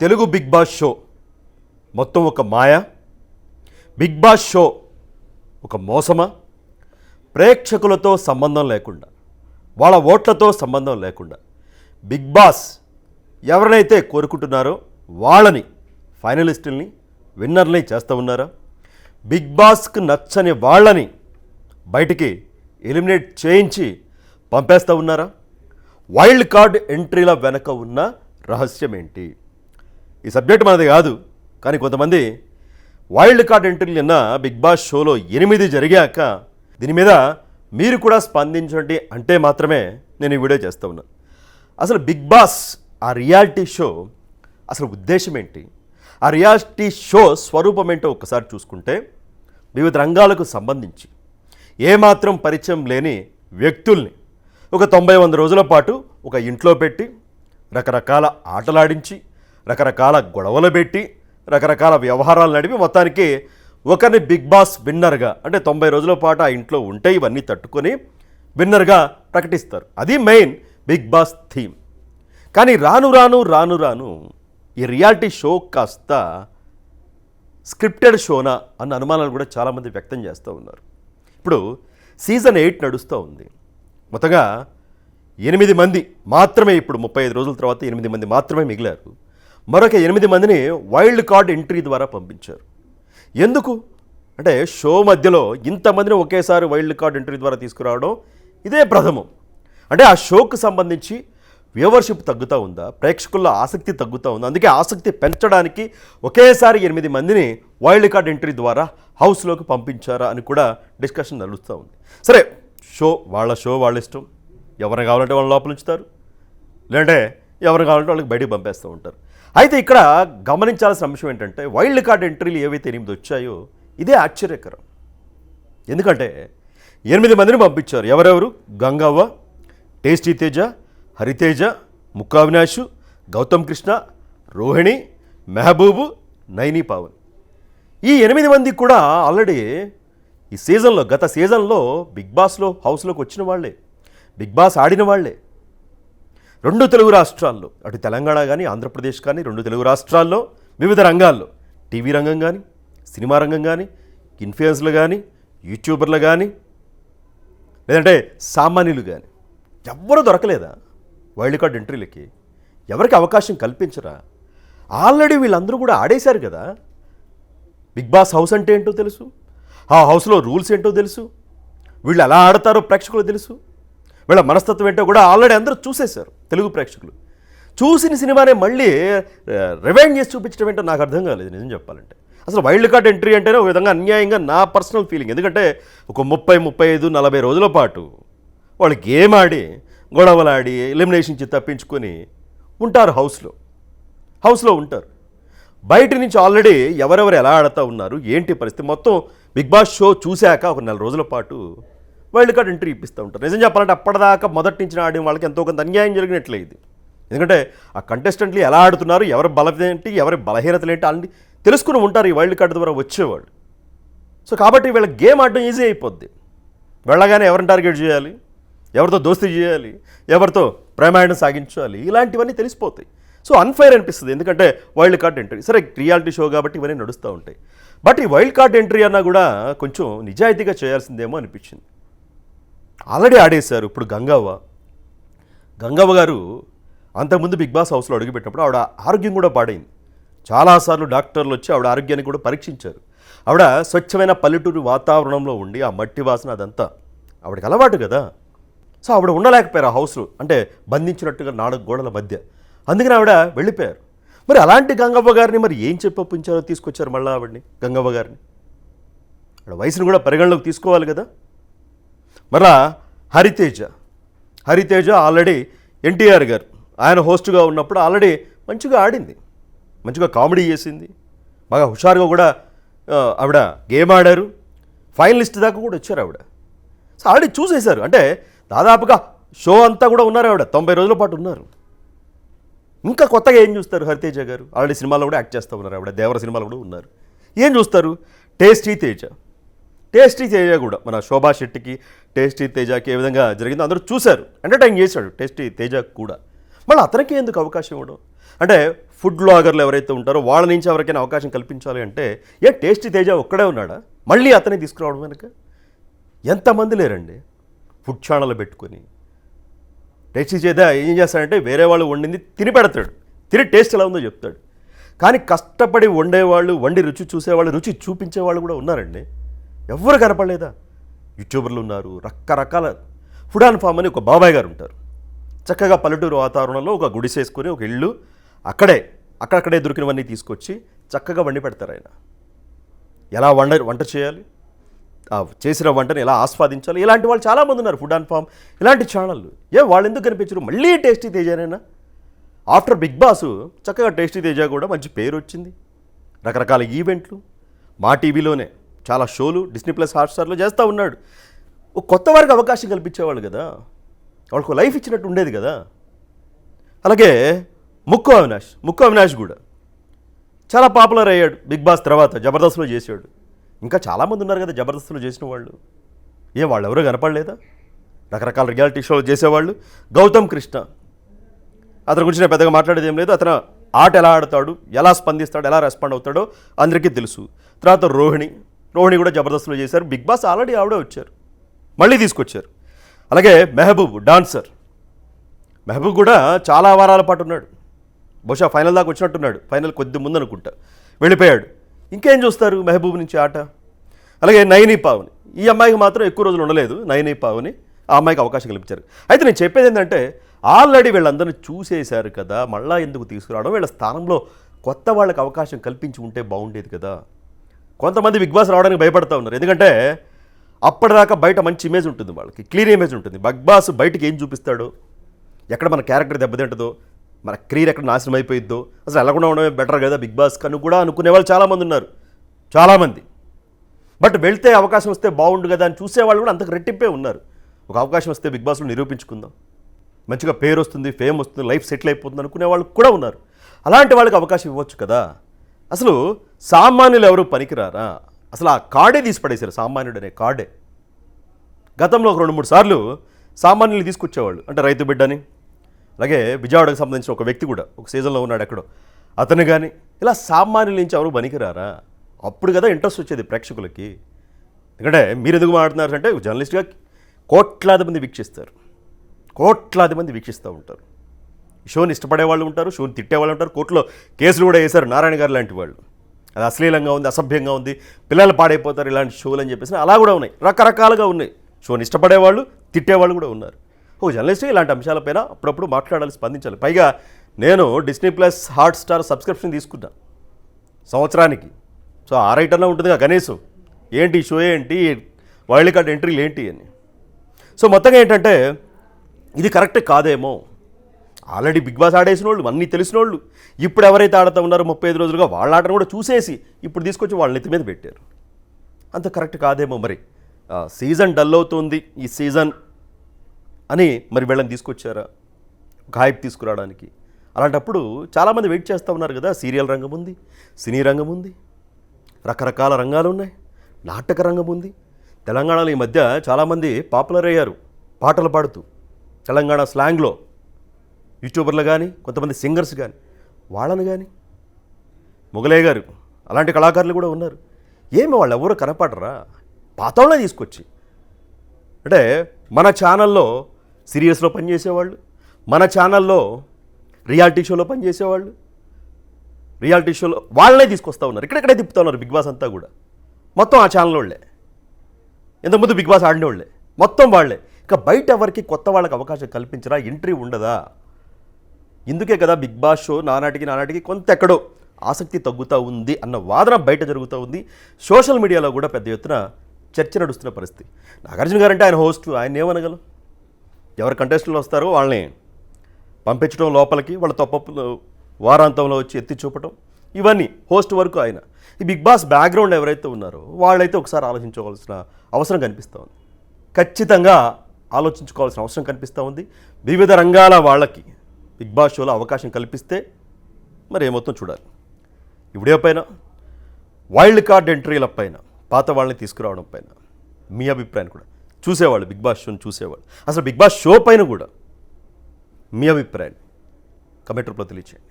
Telugu big boss show మొత్తం ఒక మాయ big boss show ఒక మోసమా? ప్రేక్షకులతో సంబంధం లేకుండా వాళ్ళ ఓట్లతో సంబంధం లేకుండా బిగ్ బాస్ ఎవరినైతే కోరుకుంటున్నారో వాళ్ళని ఫైనలిస్టుల్ని విన్నర్ని చేస్తూ ఉన్నారా? బిగ్ బాస్కి నచ్చని వాళ్ళని బయటికి ఎలిమినేట్ చేయించి పంపేస్తూ ఉన్నారా? వైల్డ్ కార్డ్ ఎంట్రీల వెనక ఉన్న రహస్యం ఏంటి ఈ సబ్జెక్ట్ మనది కాదు. కానీ కొంతమంది వైల్డ్ కార్డ్ ఎంట్రీలు నిన్న బిగ్ బాస్ షోలో ఎనిమిది జరిగాక దీని మీద మీరు కూడా స్పందించండి అంటే మాత్రమే నేను ఈ వీడియో చేస్తూ ఉన్నాను అసలు బిగ్ బాస్ ఆ రియాలిటీ షో అసలు ఉద్దేశం ఏంటి? ఆ రియాలిటీ షో స్వరూపం ఏంటో ఒకసారి చూసుకుంటే వివిధ రంగాలకు సంబంధించి ఏమాత్రం పరిచయం లేని వ్యక్తుల్ని ఒక తొంభై వంద రోజుల పాటు ఒక ఇంట్లో పెట్టి రకరకాల ఆటలాడించి రకరకాల గొడవలు పెట్టి రకరకాల వ్యవహారాలు నడిపి మొత్తానికి ఒకరిని బిగ్ బాస్ విన్నర్గా అంటే తొంభై రోజుల పాటు ఆ ఇంట్లో ఉంటే ఇవన్నీ తట్టుకొని విన్నర్గా ప్రకటిస్తారు. అది మెయిన్ బిగ్ బాస్ థీమ్. కానీ రాను రాను రాను రాను ఈ రియాలిటీ షో కాస్త స్క్రిప్టెడ్ షోనా అన్న అనుమానాలు కూడా చాలామంది వ్యక్తం చేస్తూ ఉన్నారు. ఇప్పుడు సీజన్ ఎయిట్ నడుస్తూ ఉంది. మొత్తగా ఎనిమిది మంది మాత్రమే ఇప్పుడు ముప్పై ఐదు రోజుల తర్వాత ఎనిమిది మంది మాత్రమే మిగిలారు. మరొక ఎనిమిది మందిని వైల్డ్ కార్డ్ ఎంట్రీ ద్వారా పంపించారు. ఎందుకు? అంటే షో మధ్యలో ఇంతమందిని ఒకేసారి వైల్డ్ కార్డ్ ఎంట్రీ ద్వారా తీసుకురావడం ఇదే ప్రథమం. అంటే ఆ షోకు సంబంధించి వ్యూవర్షిప్ తగ్గుతూ ఉందా? ప్రేక్షకుల్లో ఆసక్తి తగ్గుతూ ఉందా? అందుకే ఆసక్తి పెంచడానికి ఒకేసారి ఎనిమిది మందిని వైల్డ్ కార్డ్ ఎంట్రీ ద్వారా హౌస్లోకి పంపించారా అని కూడా డిస్కషన్ నడుస్తూ ఉంది. సరే షో వాళ్ళ షో వాళ్ళ ఇష్టం. ఎవరిని కావాలంటే వాళ్ళ లోపల ఉంచుతారు లేదంటే ఎవరు కావాలంటే వాళ్ళకి బయటికి పంపేస్తూ ఉంటారు. అయితే ఇక్కడ గమనించాల్సిన అంశం ఏంటంటే వైల్డ్ కార్డ్ ఎంట్రీలు ఏవైతే ఎనిమిది వచ్చాయో ఇదే ఆశ్చర్యకరం. ఎందుకంటే ఎనిమిది మందిని పంపించారు. ఎవరెవరు? గంగవ్వ టేస్టీ తేజ హరితేజ ముక్కావినాష్ గౌతమ్ కృష్ణ రోహిణి మెహబూబు నైని పావన్. ఈ ఎనిమిది మంది కూడా ఆల్రెడీ ఈ సీజన్లో గత సీజన్లో బిగ్ బాస్లో హౌస్లోకి వచ్చిన వాళ్ళే. బిగ్ బాస్ ఆడిన వాళ్ళే. రెండు తెలుగు రాష్ట్రాల్లో అటు తెలంగాణ కానీ ఆంధ్రప్రదేశ్ కానీ రెండు తెలుగు రాష్ట్రాల్లో వివిధ రంగాల్లో టీవీ రంగం కానీ సినిమా రంగం కానీ ఇన్ఫ్లుయెన్స్లు కానీ యూట్యూబర్లు కానీ లేదంటే సామాన్యులు కానీ ఎవ్వరూ దొరకలేదా? వైల్డ్ కార్డ్ ఎంట్రీలకి. ఎవరికి అవకాశం కల్పించరా? ఆల్రెడీ వీళ్ళందరూ కూడా ఆడేశారు కదా? బిగ్ బాస్ హౌస్ అంటే ఏంటో తెలుసు? ఆ హౌస్లో రూల్స్ ఏంటో తెలుసు? వీళ్ళు ఎలా ఆడతారో ప్రేక్షకులు తెలుసు? వీళ్ళ మనస్తత్వం ఏంటో కూడా ఆల్రెడీ అందరూ చూసేశారు తెలుగు ప్రేక్షకులు. చూసిన సినిమానే మళ్ళీ రివైండ్ చేసి చూపించడం ఏంటో నాకు అర్థం కాలేదు నిజం చెప్పాలంటే. అసలు వైల్డ్ కార్డ్ ఎంట్రీ అంటేనే ఒక విధంగా అన్యాయంగా నా పర్సనల్ ఫీలింగ్. ఎందుకంటే ఒక ముప్పై ముప్పై ఐదు నలభై రోజుల పాటు వాళ్ళు గేమ్ ఆడి గొడవలాడి ఎలిమినేషన్కి తప్పించుకొని ఉంటారు హౌస్లో. హౌస్లో ఉంటారు. బయట నుంచి ఆల్రెడీ ఎవరెవరు ఎలా ఆడుతూ ఉన్నారు ఏంటి పరిస్థితి? మొత్తం బిగ్ బాస్ షో చూశాక ఒక నెల రోజుల పాటు వైల్డ్ కార్డ్ ఎంట్రీ ఇప్పిస్తూ ఉంటారు. నిజం చెప్పాలంటే అప్పటిదాకా మొదటి నుంచి ఆడిన వాళ్ళకి ఎంతో కొంత అన్యాయం జరిగినట్లే ఇది. ఎందుకంటే ఆ కంటెస్టెంట్లు ఎలా ఆడుతున్నారు ఎవరి బలం ఏంటి ఎవరి బలహీనతలు ఏంటి అన్ని తెలుసుకుని ఉంటారు ఈ వైల్డ్ కార్డు ద్వారా వచ్చేవాళ్ళు. సో కాబట్టి వీళ్ళ గేమ్ ఆడడం ఈజీ అయిపోద్ది. వెళ్ళగానే ఎవరిని టార్గెట్ చేయాలి ఎవరితో దోస్తీ చేయాలి ఎవరితో ప్రేమాయణం సాగించాలి ఇలాంటివన్నీ తెలిసిపోతాయి. సో అన్ఫైర్ అనిపిస్తుంది. ఎందుకంటే వైల్డ్ కార్డ్ ఎంట్రీ సరే రియాలిటీ షో కాబట్టి ఇవన్నీ నడుస్తూ ఉంటాయి. బట్ ఈ వైల్డ్ కార్డ్ ఎంట్రీ అన్నా కూడా కొంచెం నిజాయితీగా చేయాల్సిందేమో అనిపించింది. ఆల్రెడీ ఆడేశారు ఇప్పుడు గంగవ్వ. గంగవ్వ గారు అంతకుముందు బిగ్ బాస్ హౌస్లో అడుగుపెట్టినప్పుడు ఆవిడ ఆరోగ్యం కూడా పాడైంది. చాలాసార్లు డాక్టర్లు వచ్చి ఆవిడ ఆరోగ్యాన్ని కూడా పరీక్షించారు. ఆవిడ స్వచ్ఛమైన పల్లెటూరు వాతావరణంలో ఉండి ఆ మట్టి వాసన అదంతా ఆవిడకి అలవాటు కదా. సో ఆవిడ ఉండలేకపోయారు ఆ హౌస్లో అంటే బంధించినట్టుగా నాలుగు గోడల మధ్య. అందుకని ఆవిడ వెళ్ళిపోయారు. మరి అలాంటి గంగవ్వ గారిని మరి ఏం చెప్పొప్పించారో తీసుకొచ్చారు మళ్ళీ ఆవిడని గంగవ్వ గారిని? ఆవిడ వయసును కూడా పరిగణలోకి తీసుకోవాలి కదా. మరలా హరితేజ. హరితేజ ఆల్రెడీ ఎన్టీఆర్ గారు. ఆయన హోస్ట్గా ఉన్నప్పుడు ఆల్రెడీ మంచిగా ఆడింది. మంచిగా కామెడీ చేసింది. బాగా హుషారుగా కూడా ఆవిడ గేమ్ ఆడారు. ఫైనలిస్ట్ దాకా కూడా వచ్చారు ఆవిడ. సో ఆల్రెడీ చూసేశారు. అంటే దాదాపుగా షో అంతా కూడా ఉన్నారు ఆవిడ. తొంభై రోజుల పాటు ఉన్నారు. ఇంకా కొత్తగా ఏం చూస్తారు హరితేజ గారు? ఆల్రెడీ సినిమాలో కూడా యాక్ట్ చేస్తూ ఉన్నారు ఆవిడ. దేవర సినిమాలో కూడా ఉన్నారు. ఏం చూస్తారు? టేస్టీ తేజ. టేస్టీ తేజ కూడా. మన శోభా శెట్టికి టేస్టీ తేజకి ఏ విధంగా జరిగిందో అందరూ చూశారు. ఎంటర్టైన్ చేశాడు టేస్టీ తేజ కూడా. మళ్ళీ అతనికి ఎందుకు అవకాశం ఇవ్వడం? అంటే ఫుడ్ బ్లాగర్లు ఎవరైతే ఉంటారో వాళ్ళ నుంచి ఎవరికైనా అవకాశం కల్పించాలి అంటే ఏ టేస్టీ తేజ ఒక్కడే ఉన్నాడా? మళ్ళీ అతనే తీసుకురావడం వెనుక? ఎంతమంది లేరండి? ఫుడ్ ఛానల్ పెట్టుకొని. టేస్టీ చేత ఏం చేస్తాడంటే వేరే వాళ్ళు వండింది తిని పెడతాడు. తిని టేస్ట్ ఎలా ఉందో చెప్తాడు. కానీ కష్టపడి వండేవాళ్ళు వండి రుచి చూసేవాళ్ళు రుచి చూపించేవాళ్ళు కూడా ఉన్నారండి. ఎవరు కనపడలేదా? యూట్యూబర్లు ఉన్నారు రకరకాల ఫుడ్ అండ్ ఫామ్ అని ఒక బాబాయ్ గారు ఉంటారు. చక్కగా పల్లెటూరు వాతావరణంలో ఒక గుడిసేసుకొని ఒక ఇల్లు అక్కడే అక్కడక్కడే దొరికినవన్నీ తీసుకొచ్చి చక్కగా వండి పెడతారు ఆయన. ఎలా వండ వంట చేయాలి? ఆ చేసిన వంటని ఎలా ఆస్వాదించాలి? ఇలాంటి వాళ్ళు చాలామంది ఉన్నారు ఫుడ్ అండ్ ఫామ్. ఇలాంటి ఛానళ్ళు. ఏ వాళ్ళు ఎందుకు కనిపించరు? మళ్ళీ టేస్టీ తేజానైనా ఆఫ్టర్ బిగ్ బాస్ చక్కగా టేస్టీ తేజ కూడా మంచి పేరు వచ్చింది. రకరకాల ఈవెంట్లు. మా టీవీలోనే చాలా షోలు డిస్నీ ప్లస్ హాట్స్టార్లో చేస్తూ ఉన్నాడు. ఒక కొత్త వారికి అవకాశం కల్పించేవాళ్ళు కదా. వాళ్ళకు లైఫ్ ఇచ్చినట్టు ఉండేది కదా. అలాగే ముక్కు అవినాష్ ముక్కు అవినాష్ కూడా. చాలా పాపులర్ అయ్యాడు బిగ్ బాస్ తర్వాత జబర్దస్త్లో చేసాడు ఇంకా చాలామంది ఉన్నారు కదా జబర్దస్త్లో చేసిన వాళ్ళు. ఏ వాళ్ళు ఎవరో కనపడలేదా? రకరకాల రియాలిటీ షోలు చేసేవాళ్ళు. గౌతమ్ కృష్ణ. అతని గురించి నేను పెద్దగా మాట్లాడేది ఏం లేదు. అతను ఆట ఎలా ఆడతాడు ఎలా స్పందిస్తాడు ఎలా రెస్పాండ్ అవుతాడో అందరికీ తెలుసు. తర్వాత రోహిణి. రోహిణి కూడా జబర్దస్త్లో చేశారు. బిగ్ బాస్ ఆల్రెడీ ఆవిడే వచ్చారు. మళ్ళీ తీసుకొచ్చారు. అలాగే మెహబూబ్ డాన్సర్. మెహబూబ్ కూడా చాలా వారాల పాటు ఉన్నాడు. బహుశా ఫైనల్ దాకా వచ్చినట్టున్నాడు. ఫైనల్ కొద్ది ముందు అనుకుంటా వెళ్ళిపోయాడు. ఇంకేం చూస్తారు మెహబూబ్ నుంచి ఆట? అలాగే నయనీ పావుని. ఈ అమ్మాయికి మాత్రం ఎక్కువ రోజులు ఉండలేదు. నయనీ పావుని ఆ అమ్మాయికి అవకాశం కల్పించారు. అయితే నేను చెప్పేది ఏంటంటే ఆల్రెడీ వీళ్ళందరినీ చూసేశారు కదా మళ్ళా ఎందుకు తీసుకురావడం? వీళ్ళ స్థానంలో కొత్త వాళ్ళకి అవకాశం కల్పించి ఉంటే బాగుండేది కదా. కొంతమంది బిగ్ బాస్ రావడానికి భయపడతా ఉన్నారు. ఎందుకంటే అప్పటిదాకా బయట మంచి ఇమేజ్ ఉంటుంది వాళ్ళకి. క్లీన్ ఇమేజ్ ఉంటుంది. బిగ్ బాస్ బయటకి ఏం చూపిస్తాడు? ఎక్కడ మన క్యారెక్టర్ దెబ్బతింటుందో? మన కెరీర్ ఎక్కడ నాశనం అయిపోయిద్దో? అసలు వెళ్ళకుండా ఉండడమే బెటర్ కదా బిగ్ బాస్ కను కూడా అనుకునే వాళ్ళు చాలామంది ఉన్నారు. చాలామంది. బట్ వెళ్తే అవకాశం వస్తే బాగుండు కదా అని చూసేవాళ్ళు కూడా అంతకు రెట్టింపే ఉన్నారు. ఒక అవకాశం వస్తే బిగ్ బాస్లో నిరూపించుకుందాం. మంచిగా పేరు వస్తుంది ఫేమ్ వస్తుంది లైఫ్ సెటిల్ అయిపోతుంది అనుకునే వాళ్ళు కూడా ఉన్నారు. అలాంటి వాళ్ళకి అవకాశం ఇవ్వచ్చు కదా. అసలు సామాన్యులు ఎవరు పనికిరారా? అసలు ఆ కార్డే తీసి పడేశారు సామాన్యుడు అనే కార్డే గతంలో ఒక రెండు మూడు సార్లు సామాన్యులు తీసుకొచ్చేవాళ్ళు అంటే రైతు బిడ్డని. అలాగే విజయవాడకు సంబంధించిన ఒక వ్యక్తి కూడా ఒక సీజన్లో ఉన్నాడు ఎక్కడో. అతను కానీ ఇలా సామాన్యుల నుంచి ఎవరు పనికిరారా? అప్పుడు కదా ఇంట్రెస్ట్ వచ్చేది ప్రేక్షకులకి. ఎందుకంటే మీరు ఎందుకు మాట్లాడుతున్నారు అంటే జర్నలిస్ట్గా కోట్లాది మంది వీక్షిస్తారు. కోట్లాది మంది వీక్షిస్తూ ఉంటారు. షోని ఇష్టపడే వాళ్ళు ఉంటారు షోని తిట్టే వాళ్ళు ఉంటారు. కోర్టులో కేసులు కూడా వేశారు నారాయణ గారు లాంటి వాళ్ళు. అది అశ్లీలంగా ఉంది అసభ్యంగా ఉంది పిల్లలు పాడైపోతారు ఇలాంటి షోలు అని చెప్పేసి అలా కూడా ఉన్నాయి. రకరకాలుగా ఉన్నాయి. షోని ఇష్టపడేవాళ్ళు తిట్టేవాళ్ళు కూడా ఉన్నారు. ఓ జర్నలిస్ట్ ఇలాంటి అంశాలపైన అప్పుడప్పుడు మాట్లాడాలి స్పందించాలి. పైగా నేను Disney plus hot star subscription తీసుకున్నా సంవత్సరానికి. సో ఆ రైటర్లో ఉంటుందిగా కనీసం ఏంటి షో ఏంటి? వైల్డ్ కార్డ్ ఎంట్రీలు ఏంటి అని. సో మొత్తంగా ఏంటంటే ఇది కరెక్ట్ కాదేమో. ఆల్రెడీ బిగ్ బాస్ ఆడేసిన వాళ్ళు అన్నీ తెలిసిన వాళ్ళు ఇప్పుడు ఎవరైతే ఆడుతూ ఉన్నారో ముప్పై ఐదు రోజులుగా వాళ్ళ ఆటను కూడా చూసేసి ఇప్పుడు తీసుకొచ్చి వాళ్ళ నెత్తి మీద పెట్టారు. అంత కరెక్ట్ కాదేమో మరి. సీజన్ డల్ అవుతుంది ఈ సీజన్ అని మరి వీళ్ళని తీసుకొచ్చారా? గాయబ్ తీసుకురావడానికి. అలాంటప్పుడు చాలామంది వెయిట్ చేస్తూ ఉన్నారు కదా సీరియల్ రంగం ఉంది సినీ రంగం ఉంది రకరకాల రంగాలు ఉన్నాయి నాటక రంగం ఉంది. తెలంగాణలో ఈ మధ్య చాలామంది పాపులర్ అయ్యారు పాటలు పాడుతూ. తెలంగాణ స్లాంగ్లో యూట్యూబర్లు కానీ కొంతమంది సింగర్స్ కానీ వాళ్ళని కానీ మొగలయ్య గారు అలాంటి కళాకారులు కూడా ఉన్నారు. ఏమి వాళ్ళు ఎవరు కనపడరా? పాతంలో తీసుకొచ్చి. అంటే మన ఛానల్లో సీరియల్స్లో పనిచేసేవాళ్ళు మన ఛానల్లో రియాలిటీ షోలో పనిచేసేవాళ్ళు రియాలిటీ షోలో వాళ్ళనే తీసుకొస్తా ఉన్నారు. ఇక్కడెక్కడే తిప్పుతూ ఉన్నారు బిగ్ బాస్ అంతా కూడా. మొత్తం ఆ ఛానల్ వాళ్ళే. ఇంతకుముందు బిగ్ బాస్ ఆడిన వాళ్ళే మొత్తం వాళ్ళే. ఇక బయట ఎవరికి కొత్త వాళ్ళకి అవకాశం కల్పించరా? ఎంట్రీ ఉండదా? ఇందుకే కదా బిగ్ బాస్ షో నానాటికి నానాటికి కొంత ఎక్కడో ఆసక్తి తగ్గుతూ ఉంది అన్న వాదన బయట జరుగుతూ ఉంది. సోషల్ మీడియాలో కూడా పెద్ద ఎత్తున చర్చ నడుస్తున్న పరిస్థితి. నాగార్జున గారు అంటే ఆయన హోస్ట్ ఆయన ఏమనగలం? ఎవరు కంటెస్టులు వస్తారో వాళ్ళని పంపించడం లోపలికి వాళ్ళ తప్ప వారాంతంలో వచ్చి ఎత్తి చూపటం ఇవన్నీ హోస్ట్ వరకు ఆయన. ఈ బిగ్ బాస్ బ్యాక్గ్రౌండ్ ఎవరైతే ఉన్నారో వాళ్ళైతే ఒకసారి ఆలోచించుకోవాల్సిన అవసరం కనిపిస్తూ ఉంది. ఖచ్చితంగా ఆలోచించుకోవాల్సిన అవసరం కనిపిస్తూ ఉంది. వివిధ రంగాల వాళ్ళకి బిగ్ బాస్ షోలో అవకాశం కల్పిస్తే మరి ఏమవుతుందో చూడాలి. ఇవిడే పైన వైల్డ్ కార్డ్ ఎంట్రీల పైన పాత వాళ్ళని తీసుకురావడం పైన మీ అభిప్రాయం కూడా. చూసేవాళ్ళు బిగ్ బాస్ షోని చూసేవాళ్ళు. అసలు బిగ్ బాస్ షో పైన కూడా మీ అభిప్రాయం కమెంట్ రూపంలో తెలియచేయండి.